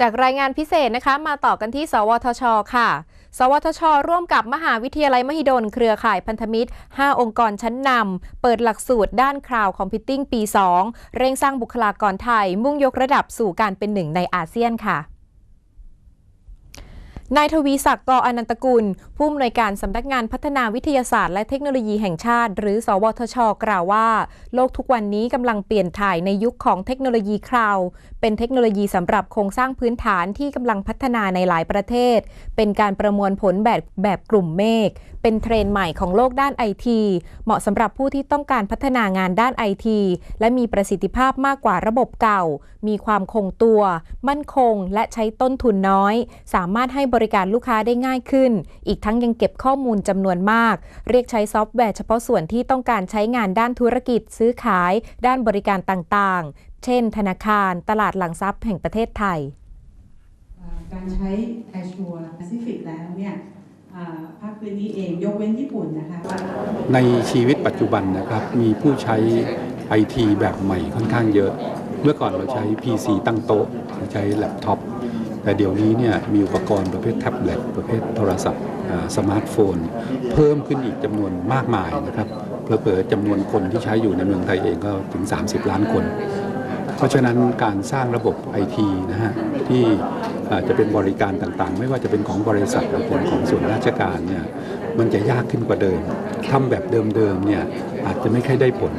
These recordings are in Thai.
จากรายงานพิเศษนะคะมาต่อกันที่ สวทช ค่ะ สวทช ร่วมกับมหาวิทยาลัยมหิดล เครือข่ายพันธมิตร 5 องค์กรชั้นนำ เปิดหลักสูตรด้านคลาวคอมพิวติ้งปี 2 เร่งสร้างบุคลากรไทย มุ่งยกระดับสู่การเป็นหนึ่งในอาเซียนค่ะ นายทวีศักดิ์กออนันตกุล ผู้อำนวยการสำนักงานพัฒนาวิทยาศาสตร์และเทคโนโลยีแห่งชาติ หรือ สวทช กล่าวว่า โลกทุกวันนี้กำลังเปลี่ยนถ่ายในยุคของเทคโนโลยีคลาวด์เป็นเทคโนโลยีสำหรับโครงสร้างพื้นฐานที่กำลังพัฒนาในหลายประเทศ เป็นการประมวลผลแบบแบบกลุ่มเมฆเป็นเทรนด์ใหม่ของโลกด้านไอทีเหมาะสำหรับผู้ที่ต้องการพัฒนางานด้านไอทีและมีประสิทธิภาพมากกว่าระบบเก่า มีความคงตัว มั่นคง และใช้ต้นทุนน้อย สามารถให้บริการลูกค้าได้ง่ายขึ้น อีกทั้งยังเก็บข้อมูลจำนวนมาก เรียกใช้ซอฟต์แวร์เฉพาะส่วนที่ต้องการใช้งานด้านธุรกิจ ซื้อขาย ด้านบริการต่างๆ เช่น ธนาคาร ตลาดหลังทรัพย์แห่งประเทศไทย การใช้ Azure Pacific แล้วเนี่ย ภาคพื้นนี้เองยกเว้นญี่ปุ่นนะคะในชีวิตปัจจุบันนะครับมีผู้ใช้ไอทีแบบใหม่ค่อนข้างเยอะ เมื่อก่อนเราใช้ PC ตั้งโต๊ะใช้แล็ปท็อปแต่เดี๋ยวนี้เนี่ยมีอุปกรณ์ประเภทแท็บเล็ตประเภทโทรศัพท์สมาร์ทโฟน เพิ่มขึ้นอีกจำนวนมากมายนะครับเผลอๆจำนวนคนที่ใช้อยู่ในเมืองไทยเองก็ถึง 30 ล้านคน เพราะฉะนั้นการสร้างระบบไอทีนะฮะที่ อาจจะเป็นบริการต่างๆ ไม่ว่าจะเป็นของบริษัทหรือเป็นของส่วนราชการเนี่ยมันจะยากขึ้นกว่าเดิมทำแบบเดิมๆเนี่ยอาจจะไม่ค่อยได้ผล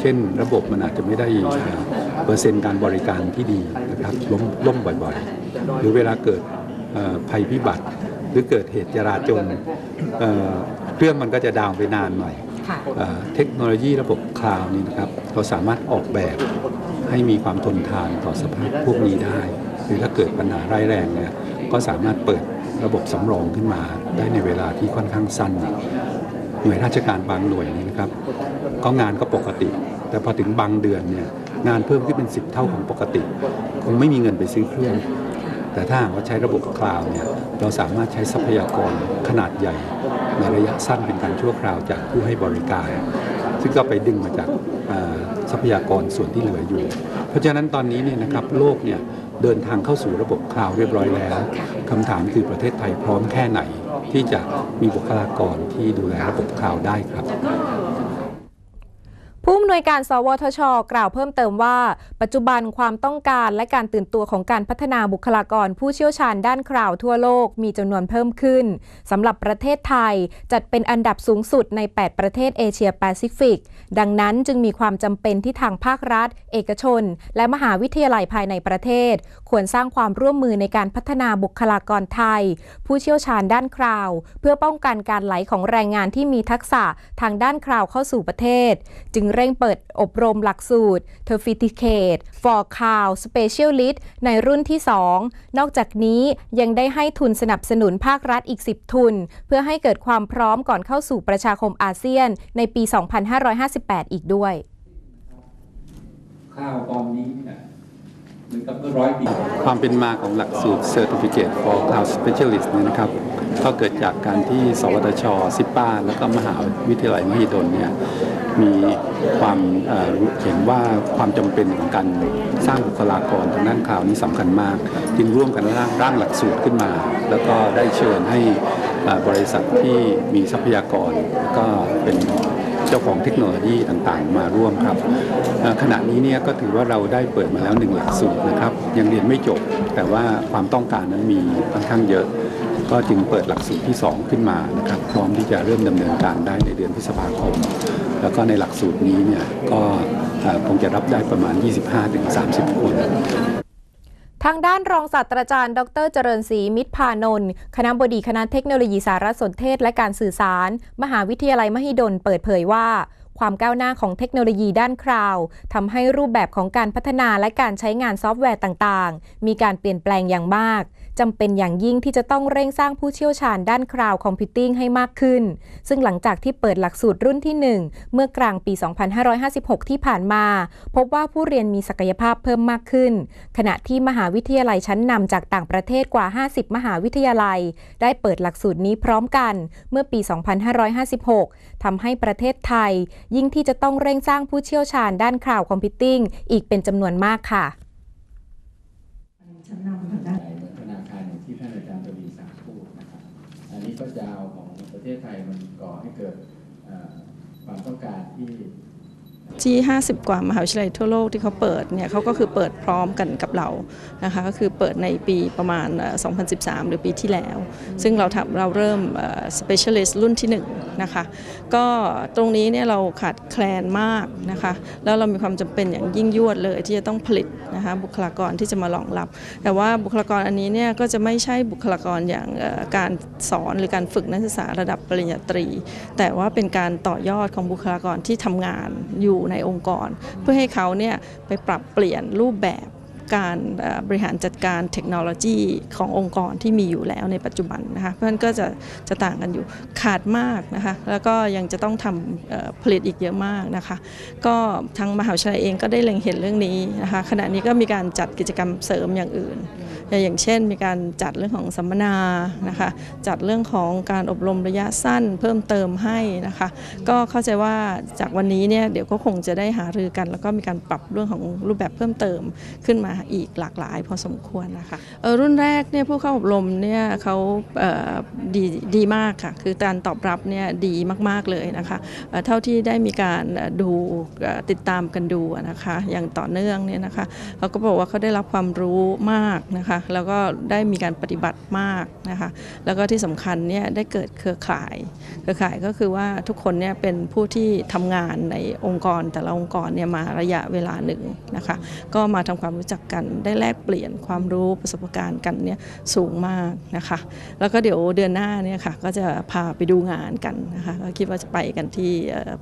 เช่น ระบบมันอาจจะไม่ได้อ่าเปอร์เซ็นต์การบริการที่ดีนะครับล้มล่มบ่อยๆ หรือเวลาเกิดเอ่อภัยพิบัติ หรือเกิดเหตุจราจรเอ่อเครื่องมันก็จะดาวน์ไปนานหน่อยเอ่อเทคโนโลยีระบบคลาวด์นี้นะครับ เราสามารถออกแบบให้มีความทนทานต่อสภาพพวกนี้ได้ห รือถ้าเกิดปัญหาร้ายแรงเนี่ยก็สามารถเปิดระบบสำรองขึ้นมาได้ในเวลาที่ค่อนข้างสั้น หน่วยราชการบางหน่วยนี่นะครับก็งานก็ปกติ แต่พอถึงบางเดือนเนี่ยงานเพิ่มขึ้นเป็น 10 เท่าของปกติ คงไม่มีเงินไปซื้อเครื่อง แต่ถ้าว่าใช้ระบบคลาวเนี่ยเราสามารถใช้ทรัพยากรขนาดใหญ่ ในระยะสั้นเป็นการชั่วคราวจากผู้ให้บริการ ซึ่งก็ไปดึงมาจากทรัพยากรส่วนที่เหลืออยู่ เพราะฉะนั้นตอนนี้เนี่ยนะครับโลกเนี่ยเดินทางเข้าสู่ระบบคลาวเรียบร้อยแล้วคำถามคือประเทศไทยพร้อมแค่ไหน ที่จะมีบุคลากรที่ดูแลระบบคลาวได้ครับผู้ำนวยการสวทช กล่าวเพิ่มเติมว่า ปัจจุบันความต้องการและการตื่นตัวของการพัฒนาบุคลากรผู้เชี่ยวชาญด้านคลาวทั่วโลกมีจำนวนเพิ่มขึ้นสำหรับประเทศไทยจัดเป็นอันดับสูงสุดใน 8 ประเทศเอเชียแปซิฟิก ดังนั้นจึงมีความจำเป็นที่ทางภาครัฐ เอกชน และมหาวิทยาลัยภายในประเทศ ควรสร้างความร่วมมือในการพัฒนาบุคลากรไทย ผู้เชี่ยวชาญด้านคลาว เพื่อป้องกันการไหลของแรงงานที่มีทักษะทางด้านคลาวเข้าสู่ประเทศ จึงเร่งเปิดอบรมหลักสูตร Certificate for Cloud Specialist ในรุ่นที่ 2 นอกจากนี้ยังได้ให้ทุนสนับสนุนภาครัฐอีก 10 ทุน เพื่อให้เกิดความพร้อมก่อนเข้าสู่ประชาคมอาเซียน ในปี 2558 อีกด้วย ข้าวตอนนี้เนี่ยเหมือนกับเมื่อร้อยปีความเป็นมาของหลักสูตร Certificate for Cloud Specialist เนี่ยนะครับ ก็เกิดจากการที่ สวทชซิป้า แล้วก็มหาวิทยาลัยมหิดลเนี่ย มีความเห็นว่าความจำเป็นของการสร้างบุคลากรทางด้านข่าวนี้สำคัญมาก จึงร่วมกันร่างร่างหลักสูตรขึ้นมา แล้วก็ได้เชิญให้บริษัทที่มีทรัพยากรก็เป็นเจ้าของเทคโนโลยีต่างๆ มาร่วมครับขณะนี้เนี่ยก็ถือว่าเราได้เปิดมาแล้วหนึ่งหลักสูตรนะครับยังเรียนไม่จบ แต่ว่าความต้องการนั้นมีค่อนข้างเยอะ ก็จึงเปิดหลักสูตรที่ 2 ขึ้นมานะครับพร้อมที่จะเริ่มดำเนินการได้ในเดือนพฤษภาคม แล้วก็ในหลักสูตรนี้เนี่ยก็คงจะรับได้ประมาณ 25-30 คนทางด้านรองศาสตราจารย์ ดรเจริญศรีมิตรพานนท์คณะบดีคณะเทคโนโลยีสารสนเทศและการสื่อสาร มหาวิทยาลัยมหิดลเปิดเผยว่า ความก้าวหน้าของเทคโนโลยีด้านคลาวทำให้รูปแบบของการพัฒนาและการใช้งานซอฟต์แวร์ต่างๆ มีการเปลี่ยนแปลงอย่างมาก จำเป็นอย่างยิ่งที่จะต้องเร่งสร้างผู้เชี่ยวชาญด้านคลาวด์คอมพิวติ้งให้มากขึ้น ซึ่งหลังจากที่เปิดหลักสูตรรุ่นที่ 1 เมื่อกลางปี 2556 ที่ผ่านมา พบว่าผู้เรียนมีศักยภาพเพิ่มมากขึ้น ขณะที่มหาวิทยาลัยชั้นนำจากต่างประเทศกว่า 50 มหาวิทยาลัย ได้เปิดหลักสูตรนี้พร้อมกันเมื่อปี 2556 ทำให้ประเทศไทย ยิ่งที่จะต้องเร่งสร้างผู้เชี่ยวชาญด้านคลาวด์คอมพิวติ้งอีกเป็นจำนวนมากค่ะชั้นนำทางด้าน ศไทยมันก่อให้เกิดความต้องการที่ ที่ 50 กว่ามหาวิทยาลัยทั่วโลกที่เขาเปิดเนี่ยเขาก็คือเปิดพร้อมกันกับเรานะคะก็คือเปิดในปีประมาณ 2013 หรือปีที่แล้ว ซึ่งเราทำเราเริ่ม specialist รุ่นที่1นะคะก็ตรงนี้เนี่ยเราขาดแคลนมากนะคะแล้วเรามีความจำเป็นอย่างยิ่งยวดเลยที่จะต้องผลิตนะคะบุคลากรที่จะมารองรับ แต่ว่าบุคลากรอันนี้เนี่ยก็จะไม่ใช่บุคลากรอย่างการสอนหรือการฝึกนักศึกษาระดับปริญญาตรี แต่ว่าเป็นการต่อยอดของบุคลากรที่ทำงานอยู่ในองค์กร เพื่อให้เขาเนี่ยไปปรับเปลี่ยนรูปแบบการบริหารจัดการเทคโนโลยีขององค์กรที่มีอยู่แล้วในปัจจุบันนะคะเพราะฉะนั้นก็จะจะต่างกันอยู่ขาดมากนะคะแล้วก็ยังจะต้องทำผลิตอีกเยอะมากนะคะก็ทางมหาวิทยาลัยเองก็ได้เล็งเห็นเรื่องนี้นะคะขณะนี้ก็มีการจัดกิจกรรมเสริมอย่างอื่น อย่างเช่น มีการจัดเรื่องของสัมมนานะคะจัดเรื่องของการอบรมระยะสั้นเพิ่มเติมให้นะคะ ก็เข้าใจว่าจากวันนี้เนี่ยเดี๋ยวก็คงจะได้หารือกัน แล้วก็มีการปรับเรื่องของรูปแบบเพิ่มเติมขึ้นมาอีกหลากหลาย พอสมควรนะคะรุ่นแรกเนี่ยผู้เข้าอบรมเนี่ยเขาเดีดีมากค่ะคือการตอบรับเนี่ยดีมากๆเลยนะคะเท่าที่ได้มีการดูติดตามกันดูนะคะอย่างต่อเนื่องเนี่ยนะคะเขาก็บอกว่าเขาได้รับความรู้มากนะคะแล้วก็ได้มีการปฏิบัติมากนะคะแล้วก็ที่สำคัญเนี่ยได้เกิดเครือข่าย เครือข่ายก็คือว่าทุกคนเนี่ยเป็นผู้ที่ทำงานในองค์กรแต่ละองค์กรเนี่ยมาระยะเวลาหนึ่งนะคะก็มาทำความรู้จักกันได้แลกเปลี่ยนความรู้ประสบการณ์กันเนี่ยสูงมากนะคะแล้วก็เดี๋ยวเดือนหน้าเนี่ยค่ะก็จะพาไปดูงานกันนะคะก็คิดว่าจะไปกันที่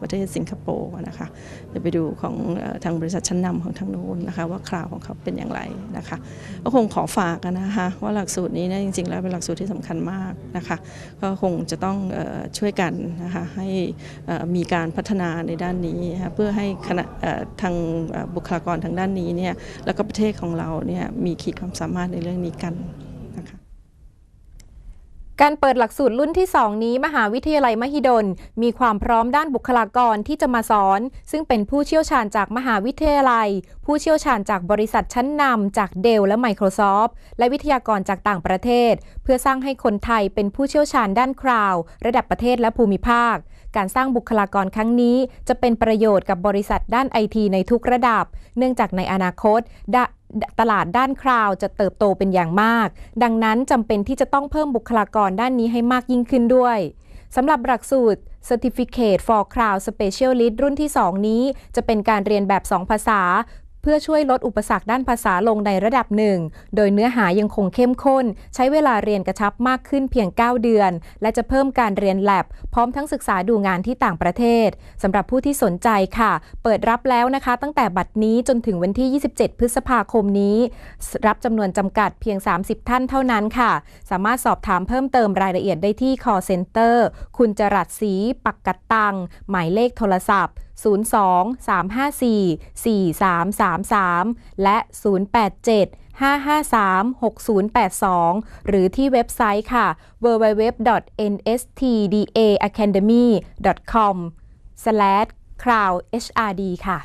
ประเทศสิงคโปร์นะคะจะไปดูของทางบริษัทชั้นนำของทางโน้นนะคะว่าคราวของเขาเป็นอย่างไรนะคะก็คงขอฝากกันะคะว่าหลักสูตรนี้เนี่ยจริง ๆ แล้วเป็นหลักสูตรที่สำคัญมากนะคะก็คงจะต้องออช่วยกันนะคะให้มีการพัฒนาในด้านนี้ะะเพื่อให้คณะทางบุคลากรทางด้านนี้เนี่ยแล้วก็ประเทศของเราเนี่ยมีขีดความสามารถในเรื่องนี้กัน การเปิดหลักสูตรรุ่นที่ 2 นี้ มหาวิทยาลัยมหิดล มีความพร้อมด้านบุคลากรที่จะมาสอน ซึ่งเป็นผู้เชี่ยวชาญจากมหาวิทยาลัย ผู้เชี่ยวชาญจากบริษัทชั้นนำจากเดลและ Microsoft และวิทยากรจากต่างประเทศ เพื่อสร้างให้คนไทยเป็นผู้เชี่ยวชาญด้านคราว ระดับประเทศและภูมิภาค การสร้างบุคลากรครั้งนี้ จะเป็นประโยชน์กับบริษัทด้านไอทีในทุกระดับ เนื่องจากในอนาคตดตลาดด้านคราวจะเติบโตเป็นอย่างมาก ดังนั้นจำเป็นที่จะต้องเพิ่มบุคลากรด้านนี้ให้มากยิ่งขึ้นด้วยสำหรับหลักสูตร Certificate for Cloud Specialist รุ่นที่ 2 นี้ จะเป็นการเรียนแบบ 2 ภาษา เพื่อช่วยลดอุปสรรคด้านภาษาลงในระดับหนึ่ง โดยเนื้อหายังคงเข้มข้น ใช้เวลาเรียนกระชับมากขึ้นเพียง 9 เดือน และจะเพิ่มการเรียนแลบพร้อมทั้งศึกษาดูงานที่ต่างประเทศสำหรับผู้ที่สนใจค่ะ เปิดรับแล้วนะคะ ตั้งแต่บัดนี้จนถึงวันที่ 27 พฤษภาคมนี้ รับจำนวนจำกัดเพียง 30 ท่านเท่านั้นค่ะ สามารถสอบถามเพิ่มเติมรายละเอียดได้ที่ call center คุณจรัสศรีปักกัดตัง หมายเลขโทรศัพท์ 02 354 4333 และ 087 553 6082 หรือที่เว็บไซต์ค่ะ www.nstdaacademy.com/crowdhrd ค่ะ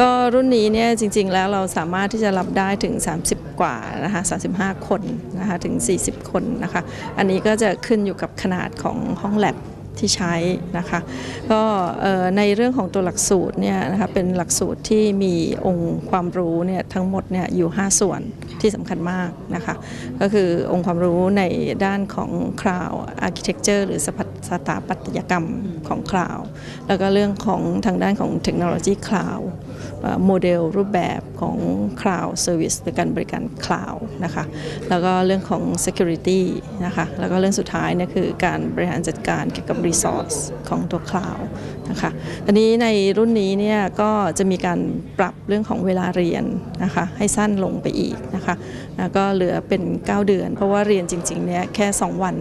ก็รุ่นนี้เนี่ยจริง ๆ แล้วเราสามารถที่จะรับได้ถึง 30 กว่านะคะ35 คนนะคะถึง 40 คนนะคะ อันนี้ก็จะขึ้นอยู่กับขนาดของห้องแลบที่ใช้นะคะก็ในเรื่องของตัวหลักสูตรเนี่ยนะคะเป็นหลักสูตรที่มีองค์ความรู้เนี่ยทั้งหมดเนี่ยอยู่ 5 ส่วนที่สำคัญมากนะคะก็คือองค์ความรู้ในด้านของ Cloud Architecture หรือสถาปัตยกรรมของ Cloud แล้วก็เรื่องของทางด้านของเทคโนโลยี Cloud เอ่อ โมเดลรูปแบบของ Cloud Service หรือการบริการ Cloud นะคะแล้วก็เรื่องของ Security นะคะแล้วก็เรื่องสุดท้ายนี่คือการบริหารจัดการเกี่ยวกับ Resource ของตัว Cloud นะคะตอนนี้ในรุ่นนี้เนี่ยก็จะมีการปรับเรื่องของเวลาเรียนนะคะให้สั้นลงไปอีกนะคะแล้วก็เหลือเป็น 9 เดือน เพราะว่าเรียนจริงๆเนี่ยแค่ 2 วัน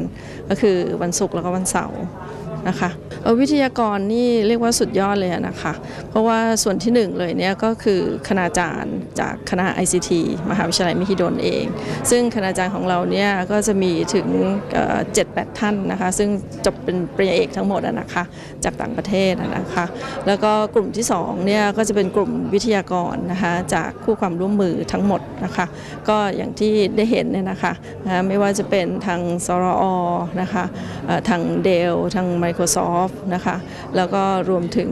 ก็คือวันศุกร์แล้วก็วันเสาร์ นะคะเออวิทยากรนี่เรียกว่าสุดยอดเลยนะคะ เพราะว่าส่วนที่หนึ่งเลยเนี่ยก็คือคณาจารย์จากคณะ ICT มหาวิทยาลัยมหิดลเอง ซึ่งคณาจารย์ของเราเนี่ยก็จะมีถึงเจ็ดแปดท่านนะคะ ซึ่งจบเป็นปริญญาเอกทั้งหมดนะคะจากต่างประเทศนะคะ แล้วก็กลุ่มที่สองเนี่ยก็จะเป็นกลุ่มวิทยากรนะคะจากคู่ความร่วมมือทั้งหมดนะคะ ก็อย่างที่ได้เห็นเนี่ยนะคะไม่ว่าจะเป็นทางสรอนะคะทางเดลทาง Microsoft นะคะแล้วก็รวมถึง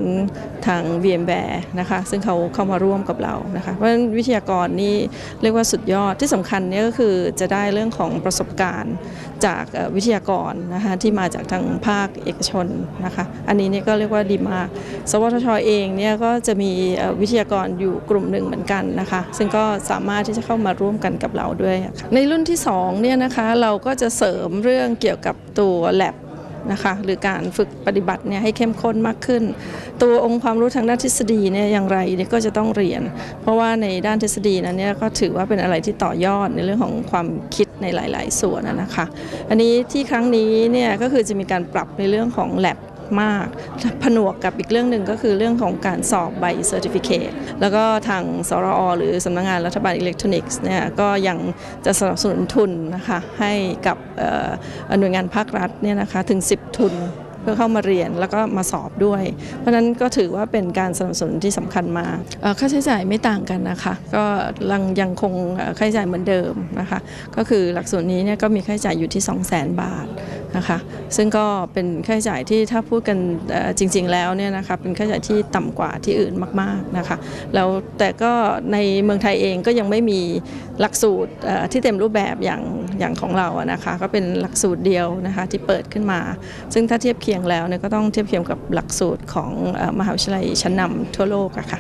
ทาง VMware นะคะซึ่งเขาเข้ามาร่วมกับเรานะคะเพราะฉะนั้นวิทยากรนี่เรียกว่าสุดยอดที่สำคัญเนี่ยก็คือจะได้เรื่องของประสบการณ์จากวิทยากรนะคะที่มาจากทางภาคเอกชนนะคะอันนี้เนี่ยก็เรียกว่าดีมาก สวทชเองเนี่ยก็จะมีวิทยากรอยู่กลุ่มหนึ่งเหมือนกันนะคะซึ่งก็สามารถที่จะเข้ามาร่วมกันกับเราด้วยะะในรุ่นที่2เนี่ยนะคะเราก็จะเสริมเรื่องเกี่ยวกับตัว lab นะคะหรือการฝึกปฏิบัติเนี่ยให้เข้มข้นมากขึ้น ตัวองค์ความรู้ทางด้านทฤษฎีเนี่ยอย่างไรเนี่ยก็จะต้องเรียน เพราะว่าในด้านทฤษฎีนั้นเนี่ยก็ถือว่าเป็นอะไรที่ต่อยอดในเรื่องของความคิดในหลาย ๆ ส่วนนะคะ อันนี้ที่ครั้งนี้เนี่ยก็คือจะมีการปรับในเรื่องของ lab มาก ผนวกกับอีกเรื่องหนึ่งก็คือเรื่องของการสอบใบเซอร์ติฟิเคตแล้วก็ทางสรอหรือสำนักงานรัฐบาลอิเล็กทรอนิกส์เนี่ยก็ยังจะสนับสนุนทุนนะคะให้กับหน่วยงานภาครัฐเนี่ยนะคะถึง 10 ทุนเพื่อเข้ามาเรียนแล้วก็มาสอบด้วย เพราะฉะนั้นก็ถือว่าเป็นการสนับสนุนที่สำคัญมาค่าใช้จ่ายไม่ต่างกันนะคะ ก็ยังยังคงค่าใช้จ่ายเหมือนเดิมนะคะ ก็คือหลักสูตรนี้เนี่ยก็มีค่าใช้จ่ายอยู่ที่ 2 0 0 0 0 0 บาท นะคะซึ่งก็เป็นค่าใช้จ่ายที่ถ้าพูดกันจริง ๆ แล้วเนี่ยนะคะเป็นค่าใช้จ่ายที่ต่ำกว่าที่อื่นมากๆนะคะแล้วแต่ก็ในเมืองไทยเองก็ยังไม่มีหลักสูตรที่เต็มรูปแบบอย่างอย่างของเราอะนะคะก็เป็นหลักสูตรเดียวนะคะที่เปิดขึ้นมา ซึ่งถ้าเทียบเคียงแล้วเนี่ยก็ต้องเทียบเคียงกับหลักสูตรของมหาวิทยาลัยชั้นนำทั่วโลกอะค่ะ